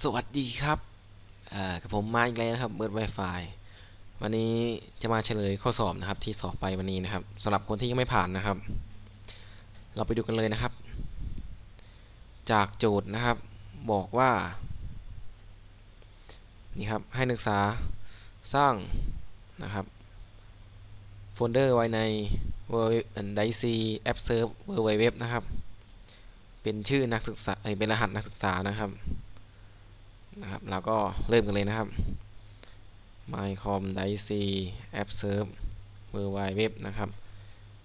สวัสดีครับกับผมมาอีกแล้วนะครับเบิร์ด Wi-Fi วันนี้จะมาเฉลยข้อสอบนะครับที่สอบไปวันนี้นะครับสำหรับคนที่ยังไม่ผ่านนะครับ เราไปดูกันเลยนะครับ จากโจทย์นะครับ บอกว่า นี่ครับ ให้นักศึกษาสร้างนะครับโฟลเดอร์ไว้ใน d i c App Serve w w w นะครับ เป็นชื่อนักศึกษาเป็นรหัสนักศึกษานะครับ นะครับเราก็เริ่มกันเลยนะครับ mycom d i c app serve w w w นะครับ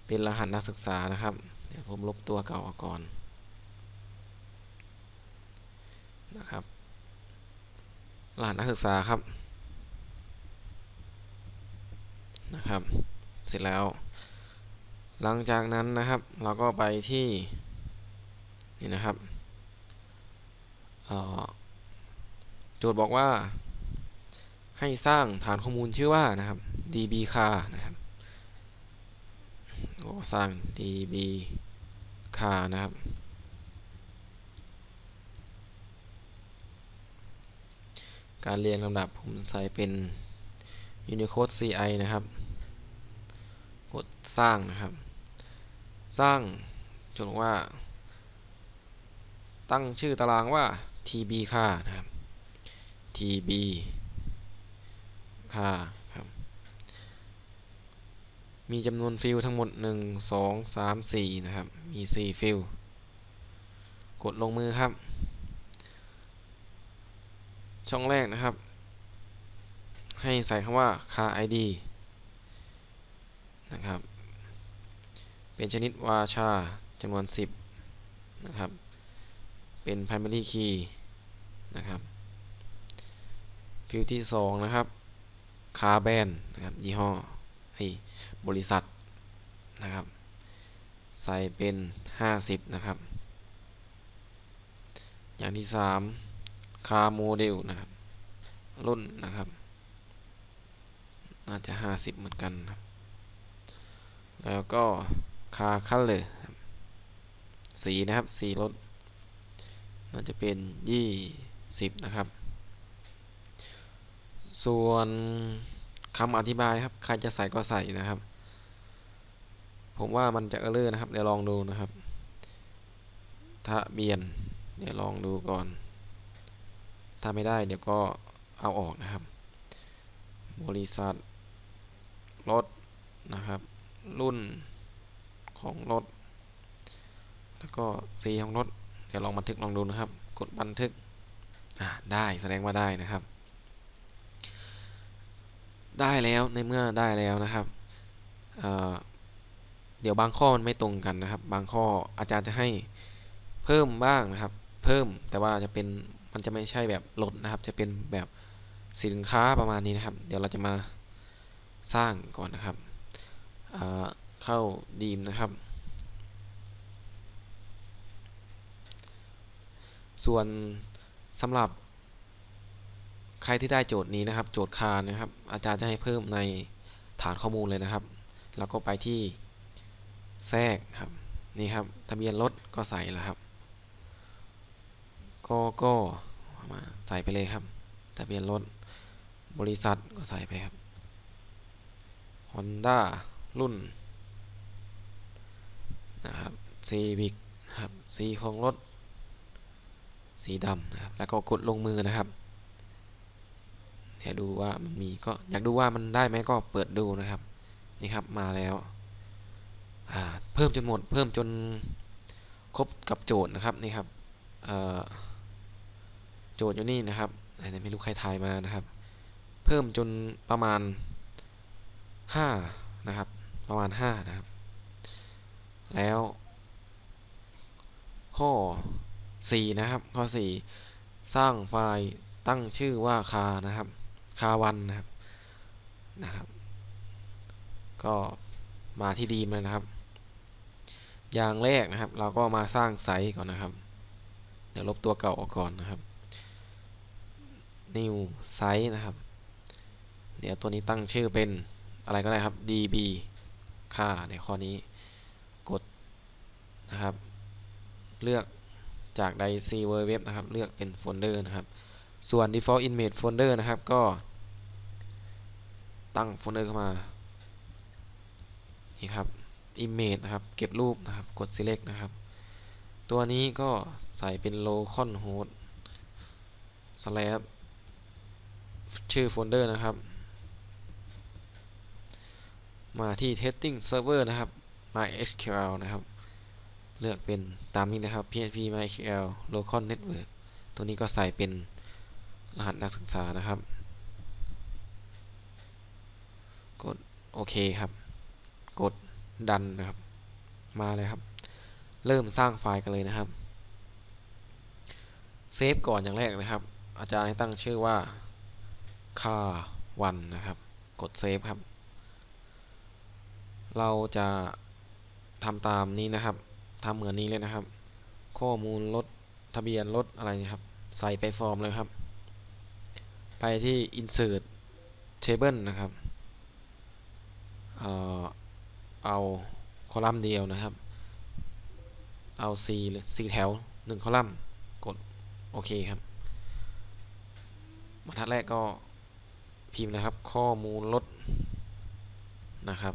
เป็นรหัสนักศึกษานะครับ เดี๋ยวผมลบตัวเก่าออกก่อนนะครับ รหัสนักศึกษาครับนะครับ เสร็จแล้ว หลังจากนั้นนะครับ เราก็ไปที่นี่นะครับอ่า โจทย์บอกว่าให้สร้างฐานข้อมูลชื่อว่านะครับ db car นะครับก็สร้าง db car นะครับ การเรียงลำดับผมใส่เป็น Unicode CI นะครับ กดสร้างนะครับ สร้างจนว่า ตั้งชื่อตารางว่า tb car นะครับ tb ค่าครับ มีจำนวนฟิลทั้งหมด 1 2 3 4 นะครับ มี 4 ฟิลกดลงมือครับ ช่องแรกนะครับ ให้ใส่คำว่า car id นะครับ เป็นชนิดวาชาจำนวน 10 นะครับ เป็น primary key นะครับ ฟิลที่ 2 นะครับคาร์แบนนะครับยี่ห้อให้บริษัทนะครับ ใส่เป็น 50 นะครับ อย่างที่ 3 คาร์โมเดลนะครับ รุ่นนะครับ น่าจะ 50 เหมือนกันครับ แล้วก็คาร์คัลเลอร์สีนะครับสีรถ น่าจะเป็น 20 นะครับ ส่วนคำอธิบายครับ ใครจะใส่ก็ใส่นะครับ ผมว่ามันจะเออเลอร์นะครับ เดี๋ยวลองดูนะครับ ทะเบียน เดี๋ยวลองดูก่อน ถ้าไม่ได้เดี๋ยวก็เอาออกนะครับ บริษัท รถนะครับ รุ่นของรถ แล้วก็สีของรถ เดี๋ยวลองบันทึกลองดูนะครับ กดบันทึกได้แสดงว่าได้นะครับ ได้แล้วในเมื่อได้แล้วนะครับเเดี๋ยวบางข้อมันไม่ตรงกันนะครับ บางข้ออาจารย์จะให้เพิ่มบ้างนะครับ เพิ่มแต่ว่าจะเป็นมันจะไม่ใช่แบบลดนะครับ จะเป็นแบบสินค้าประมาณนี้นะครับ เดี๋ยวเราจะมาสร้างก่อนนะครับเเข้าดีมนะครับ ส่วนสำหรับ รที่ได้โจทย์นี้นะครับ โจทย์คานะครับ อาจารย์จะให้เพิ่มในฐานข้อมูลเลยนะครับ แล้วก็ไปที่แทรกครับนี่ครับทะเบียนรถก็ใส่แล้วครับก็ก็มาใส่ไปเลยครับ ทะเบียนรถบริษัทก็ใส่ไปครับ Honda รุ่นนะครับ Civic ครับสีของรถสีดำนะครับแล้วก็กดลงมือนะครับ เดี๋ยวดูว่ามันมีก็อยากดูว่ามันได้ไหมก็เปิดดูนะครับ นี่ครับมาแล้วเพิ่มจนหมดเพิ่มจนครบกับโจทย์นะครับนี่ครับโจทย์อยู่นี่นะครับไม่รู้ใครทายมานะครับ เพิ่มจนประมาณ 5 นะครับ ประมาณ 5 นะครับ แล้ว ข้อ 4 นะครับ ข้อ 4 สร้างไฟล์ตั้งชื่อว่าคานะครับ คาวันนะครับนะครับ ก็มาที่ดีมันนะครับ อย่างแรกนะครับ เราก็มาสร้างไซต์ก่อนนะครับ เดี๋ยวลบตัวเก่าออกก่อนนะครับ new ไซต์นะครับ เดี๋ยวตัวนี้ตั้งชื่อเป็นอะไรก็ได้ครับ db ค่าในข้อนี้กดนะครับ เลือกจากไดซีเวอร์เว็บนะครับ เลือกเป็นโฟลเดอร์นะครับ ส่วน default image folder นะครับ ก็ ตั้งโฟลเดอร์เข้ามานี่ครับ image นะครับ เก็บรูปนะครับ กด select นะครับ ตัวนี้ก็ใส่เป็น localhost slash ชื่อโฟลเดอร์นะครับ มาที่ testing server นะครับ mysql นะครับ เลือกเป็นตามนี้นะครับ php mysql local network ตัวนี้ก็ใส่เป็นรหัสนักศึกษานะครับ กด โอเคครับ กดดันนะครับ มาเลยครับ เริ่มสร้างไฟล์กันเลยนะครับ เซฟก่อนอย่างแรกนะครับ อาจารย์ให้ตั้งชื่อว่าค่าวันนะครับ กดเซฟครับ เราจะทำตามนี้นะครับทำเหมือนนี้เลยนะครับ ข้อมูลรถทะเบียนรถอะไรนะครับ ใส่ไปฟอร์มเลยครับ ไปที่ insert table นะครับ เอาคอลัมน์เดียวนะครับ เอา C เลย C แถว 1 คอลัมน์ กด โอเคครับบรรทัดแรกก็พิมพ์นะครับ ข้อมูลรถนะครับ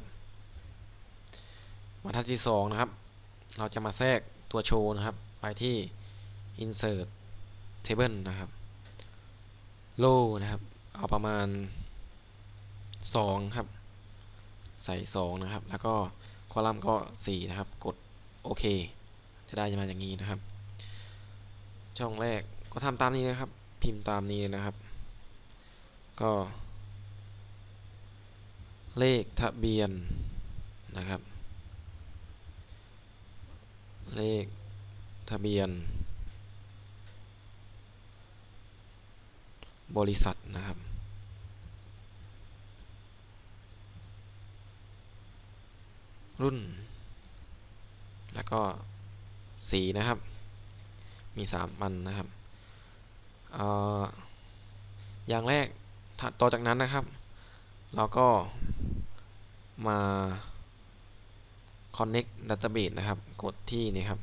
บรรทัดที่ 2 นะครับ เราจะมาแทรกตัวโชว์นะครับ ไปที่ insert table นะครับ row นะครับ เอาประมาณ 2 ครับ ใส่ 2 นะครับ แล้วก็คอลัมน์ก็ 4 นะครับ กดโอเค จะได้จะมาอย่างนี้นะครับ ช่องแรกก็ทำตามนี้นะครับ พิมพ์ตามนี้นะครับ ก็ เลขทะเบียนนะครับ เลขทะเบียน บริษัทนะครับ รุ่น แล้วก็สีนะครับ มี3อันนะครับออย่างแรกต่อจากนั้นนะครับ เราก็มา connect database นะครับ กดที่นี่ครับ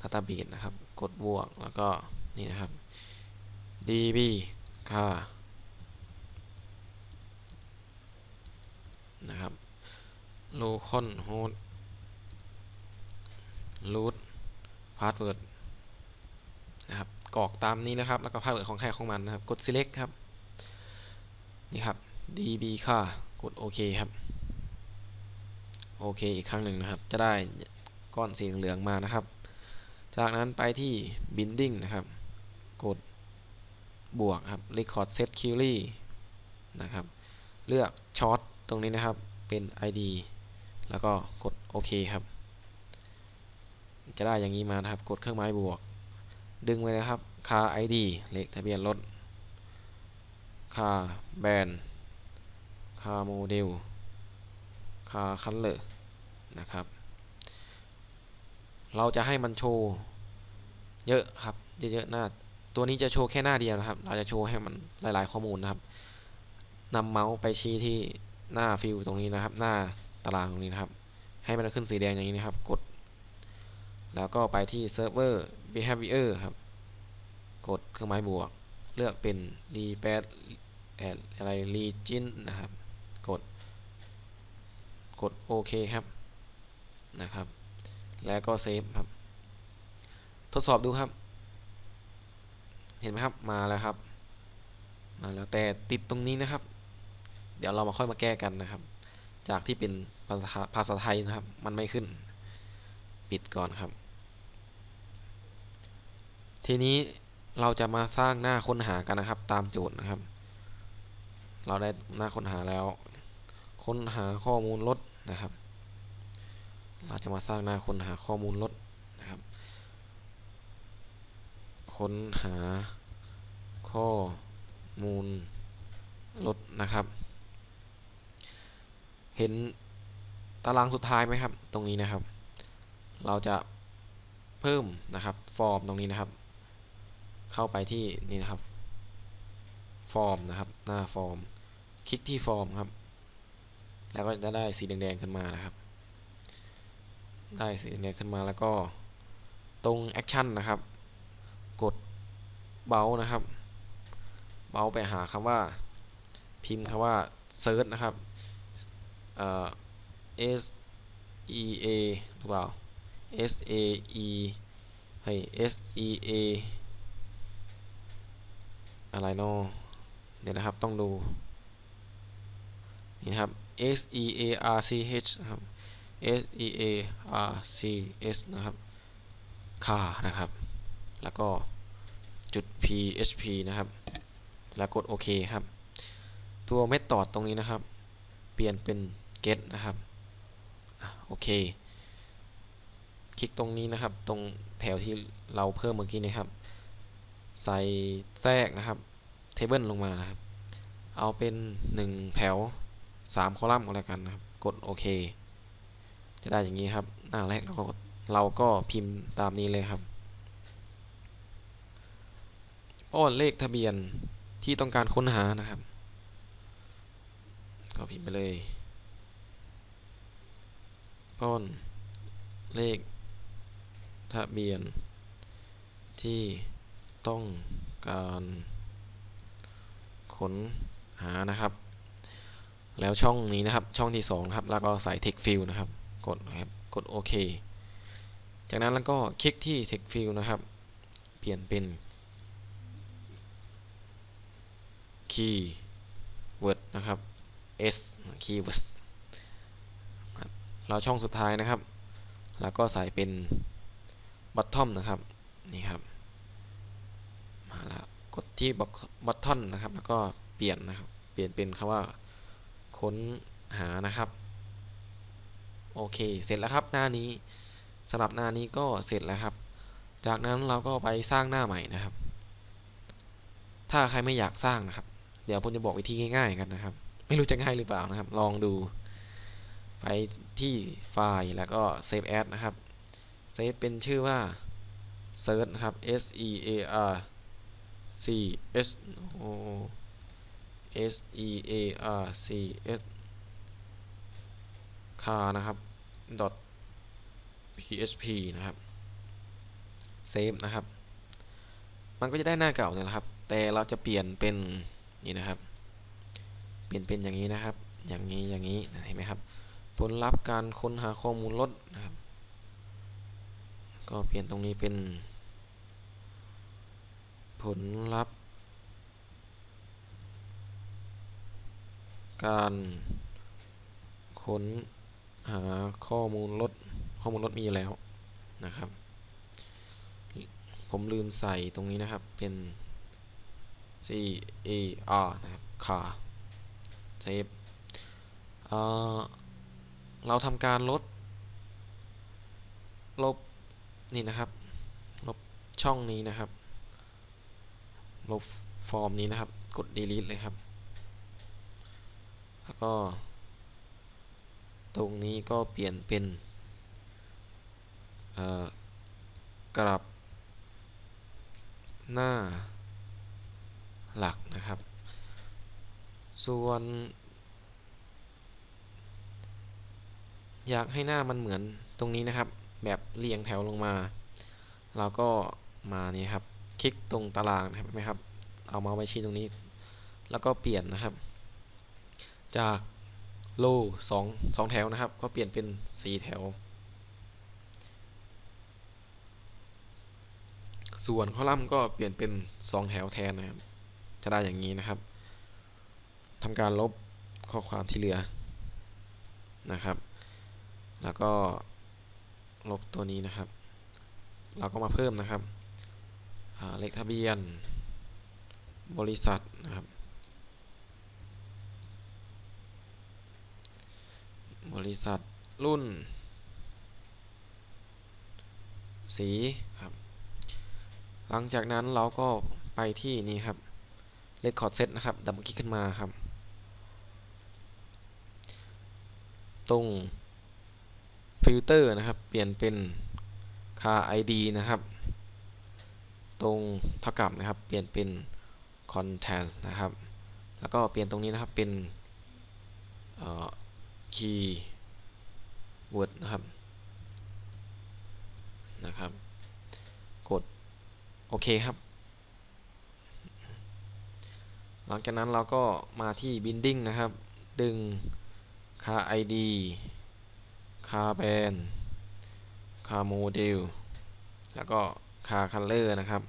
database นะครับ กดบวกแล้วก็นี่นะครับ db ค่านะครับ localhost root password นะครับกรอกตามนี้นะครับ แล้วก็ password ของใครของมันนะครับ กด select ครับ นี่ครับ db ค่ากดโอเคครับ โอเคอีกครั้งหนึ่งนะครับ จะได้ก้อนสีเหลืองมานะครับ จากนั้นไปที่ binding นะครับ กดบวกครับ record set query นะครับ เลือก short ตรงนี้นะครับ เป็น id แล้วก็กดโอเคครับ จะได้อย่างนี้มานะครับ กดเครื่องไม้บวก ดึงไว้นะครับค่า id เลขทะเบียนรถค่าแบรนด์ค่าโมเดลค่าคัลเลอร์นะครับ เราจะให้มันโชว์เยอะครับเยอะๆหน้าตัวนี้จะโชว์แค่หน้าเดียวนะครับ เราจะโชว์ให้มันหลายๆข้อมูลนะครับนำเมาส์ไปชี้ที่หน้าฟิลตรงนี้นะครับ หน้า ตารางตรงนี้นะครับ ให้มันขึ้นสีแดงอย่างนี้นะครับ กด แล้วก็ไปที่ server behavior ครับ กดเครื่องหมายบวก เลือกเป็น r e p a t อะไร region นะครับ กด กดโอเคครับนะครับ แล้วก็เซฟครับ ทดสอบดูครับ เห็นไหมครับมาแล้วครับมาแล้วแต่ติดตรงนี้นะครับ เดี๋ยวเรามาค่อยมาแก้กันนะครับ จากที่เป็น ภาษาภาษาไทยนะครับ มันไม่ขึ้น ปิดก่อนครับ ทีนี้เราจะมาสร้างหน้าค้นหากันนะครับ ตามโจทย์นะครับ เราได้หน้าค้นหาแล้ว ค้นหาข้อมูลรถนะครับ เราจะมาสร้างหน้าค้นหาข้อมูลรถนะครับ ค้นหาข้อมูลรถนะครับ เห็น ตารางสุดท้ายไหมครับ ตรงนี้นะครับ เราจะเพิ่มนะครับฟอร์มตรงนี้นะครับ เข้าไปที่นี่นะครับฟอร์มนะครับ หน้าฟอร์ม คลิกที่ฟอร์มครับ แล้วก็จะได้สีแดงๆขึ้นมานะครับ ได้สีแดงขึ้นมาแล้วก็ตรงแอคชั่นนะครับ กดเบานะครับ เบาไปหาคำว่าพิมพ์คำว่า search นะครับเอ่อ S E A หรือเปล่า S A E ให้ S E A อะไรเนาะเนี่ยนะครับต้องดู นี่ครับ S E A R C H นะครับ S E A R C S นะครับค่านะครับ แล้วก็จุด PHP นะครับ แล้วกดโอเคครับ ตัวเมธอดตรงนี้นะครับ เปลี่ยนเป็น get นะครับ โอเค คลิกตรงนี้นะครับ ตรงแถวที่เราเพิ่มเมื่อกี้นะครับ ใส่แทรกนะครับเทเบิลลงมานะครับ เอาเป็น 1 แถว 3 คอลัมน์ก็แล้วกันนะครับ กดโอเค จะได้อย่างนี้ครับ หน้าแรกเราก็เราก็พิมพ์ตามนี้เลยครับป้อนเลขทะเบียนที่ต้องการค้นหานะครับ ก็พิมพ์ไปเลย ป้น เลข ทะเบียน ที่ต้องการค้นหานะครับ แล้วช่องนี้นะครับช่องที่2ครับแล้วก็ใส่ text field นะครับ กดนะครับกดโอเคจากนั้นแล้วก็คลิกที่ text field นะครับ เปลี่ยนเป็น keyword นะครับ s keywords เราช่องสุดท้ายนะครับ แล้วก็ใส่เป็น bottom นะครับนี่ครับมาแล้วกดที่ bottom นะครับ แล้วก็เปลี่ยนนะครับ เปลี่ยนเป็นคำว่าค้นหานะครับโอเค เสร็จแล้วครับหน้านี้สำหรับหน้านี้ก็เสร็จแล้วครับ จากนั้นเราก็ไปสร้างหน้าใหม่นะครับ ถ้าใครไม่อยากสร้างนะครับ เดี๋ยวผมจะบอกวิธีง่ายๆกันนะครับ ไม่รู้จะง่ายหรือเปล่านะครับ ลองดู ไป ที่ไฟล์แล้วก็ save as นะครับ save เป็นชื่อว่า search นะครับ s e a r c s o s e a r c s คานะครับ dot php นะครับ save นะครับ มันก็จะได้หน้าเก่าเนี่ยนะครับ แต่เราจะเปลี่ยนเป็นนี่นะครับ เปลี่ยนเป็นอย่างนี้นะครับ อย่างนี้อย่างนี้เห็นไหมครับ ผลลัพธ์การค้นหาข้อมูลลดนะครับ ก็เปลี่ยนตรงนี้เป็น ผลลัพธ์ การค้นหาข้อมูลลดข้อมูลลดมีแล้วนะครับ ผมลืมใส่ตรงนี้นะครับเป็น C A R นะครับคาเซฟ เราทำการลด ลบนี่นะครับ ลบช่องนี้นะครับ ลบฟอร์มนี้นะครับ กด delete เลยครับ แล้วก็ ตรงนี้ก็เปลี่ยนเป็นกลับ หน้าหลักนะครับ ส่วน อยากให้หน้ามันเหมือนตรงนี้นะครับ แบบเรียงแถวลงมา เราก็มานี่ครับ คลิกตรงตารางนะครับไหมครับ เอาเมาส์ไว้ชี้ตรงนี้ แล้วก็เปลี่ยนนะครับ จากโลสองสองแถวนะครับ ก็เปลี่ยนเป็นสีแถว ส่วนคอลัมน์ก็เปลี่ยนเป็น2แถวแทนนะครับ จะได้อย่างนี้นะครับทำการลบข้อความที่เหลือนะครับ แล้วก็ลบตัวนี้นะครับ เราก็มาเพิ่มนะครับเลขทะเบียน บริษัทนะครับ บริษัทรุ่น สีครับ หลังจากนั้นเราก็ไปที่นี่ครับ Record Set นะครับดับเบิลคลิกขึ้นมาครับ ตรง ฟิลเตอร์นะครับ เปลี่ยนเป็นค่า ID นะครับ ตรงเท่ากับนะครับ เปลี่ยนเป็น content นะครับ แล้วก็เปลี่ยนตรงนี้นะครับเป็น keyword นะครับ นะครับ กด โอเคครับ หลังจากนั้นเราก็มาที่ binding นะครับ ดึง car id car band car model แล้วก็ car color นะครับ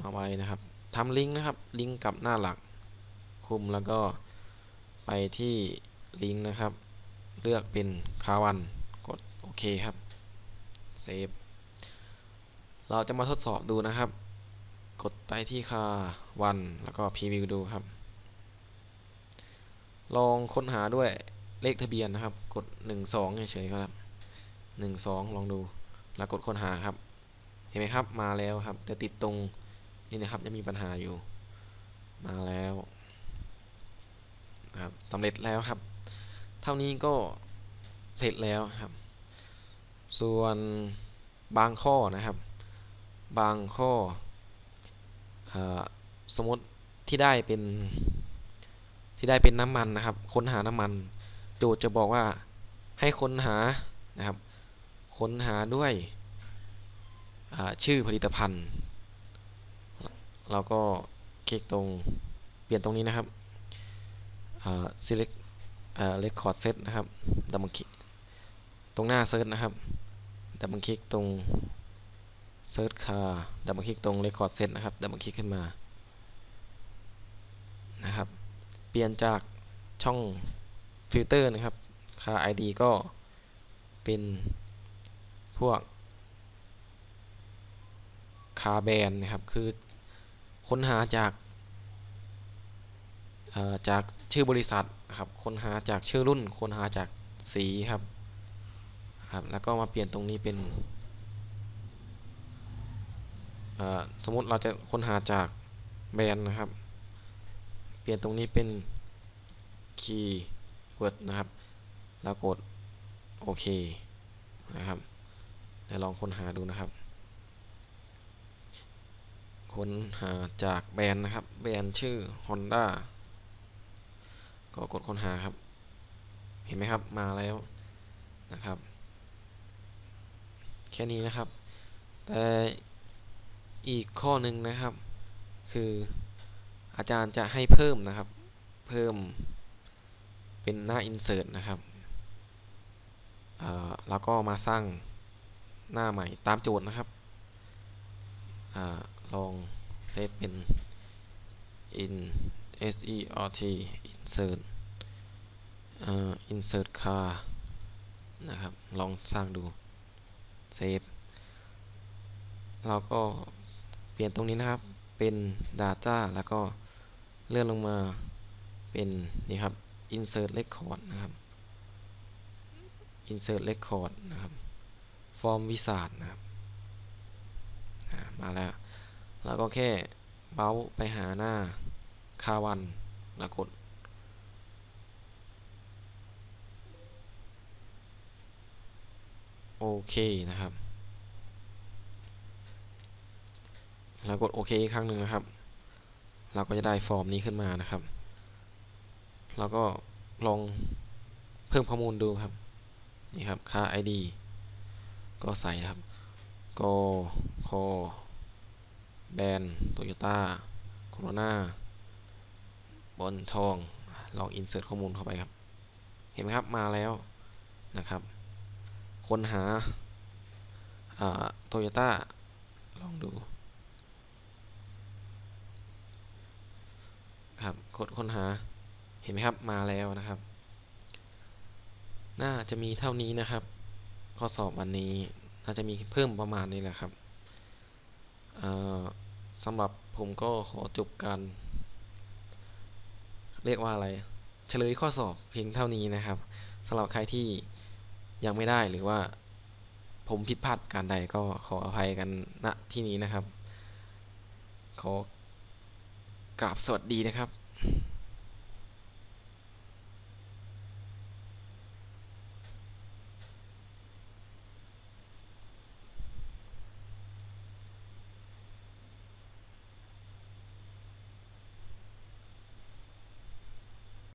มาไว้นะครับทำลิงก์นะครับ ลิงก์กับหน้าหลัก คุมแล้วก็ไปที่ลิงก์นะครับ เลือกเป็นคาวันกดโอเคครับเซฟเราจะมาทดสอบดูนะครับ กดไปที่คาวันแล้วก็พรีวิวดูครับ ลองค้นหาด้วย เลขทะเบียนนะครับ กด 12เฉยๆครับ 12 ลองดูแล้วกดค้นหาครับ เห็นไหมครับมาแล้วครับ แต่ติดตรงนี่นะครับจะมีปัญหาอยู่ มาแล้วครับสำเร็จแล้วครับ เท่านี้ก็เสร็จแล้วครับ ส่วนบางข้อนะครับ บางข้ออสมมติที่ได้เป็นที่ได้เป็นน้ำมันนะครับ ค้นหาน้ำมัน โจทย์จะบอกว่าให้ค้นหานะครับ ค้นหาด้วยชื่อผลิตภัณฑ์ เราก็คลิกตรงเปลี่ยนตรงนี้นะครับ select record set นะครับดับเบิลคลิกตรงหน้า search นะครับดับเบิลคลิกตรง search car ดับเบิลคลิกตรง record set นะครับดับเบิลคลิกขึ้นมานะครับ เปลี่ยนจากช่อง ฟิลเตอร์นะครับ car id ก็เป็นพวก car band นะครับ คือค้นหาจากจากชื่อบริษัทครับค้นหาจากชื่อรุ่นค้นหาจากสีครับครับ แล้วก็มาเปลี่ยนตรงนี้เป็นสมมติเราจะค้นหาจากแบรนด์นะครับ เปลี่ยนตรงนี้เป็นคีย์ เวิร์ดนะครับ แล้วกดโอเคนะครับเดี๋ยวลองค้นหาดูนะครับ ค้นหาจากแบรนด์นะครับ แบรนด์ชื่อ Honda ก็กดค้นหาครับ เห็นไหมครับ มาแล้วนะครับ แค่นี้นะครับ แต่อีกข้อหนึ่งนะครับ คืออาจารย์จะให้เพิ่มนะครับ เพิ่ม เป็นหน้า insert นะครับแล้วก็มาสร้างหน้าใหม่ตามโจทย์นะครับอลองเซฟเป็น in sert insert insert car นะครับ ลองสร้างดูเซฟเราก็เปลี่ยนตรงนี้นะครับเป็น data แล้วก็เลื่อนลงมาเป็น นี่ครับ insert record นะครับ insert record นะครับ form wizard นะครับมาแล้วแล้วก็แค่เบ้าไปหาหน้าคาวันแล้วกดโอเคนะครับ แล้วกดโอเคอีกครั้งหนึ่งนะครับ เราก็จะได้ฟอร์มนี้ขึ้นมานะครับ เราก็ลองเพิ่มข้อมูลดูครับ นี่ครับ ค่า ID ก็ใส่ครับกโคแบนโตโยต้าโคโรนาบนทอง ลองอินเสิร์ตข้อมูลเข้าไปครับ เห็นไหมครับ มาแล้วนะครับ ค้นหาโตโยต้า ลองดูครับกดค้นหา ห็นไหมครับมาแล้วนะครับ น่าจะมีเท่านี้นะครับ ข้อสอบวันนี้น่าจะมีเพิ่มประมาณนี้แหละครับสำหรับผมก็ขอจบการเรียกว่าอะไร เฉลยข้อสอบเพียงเท่านี้นะครับสำหรับใครที่ยังไม่ได้หรือว่าผมผิดพลาดการใดก็ขออภัยกันณที่นี้นะครับ ขอกราบสวัสดีนะครับ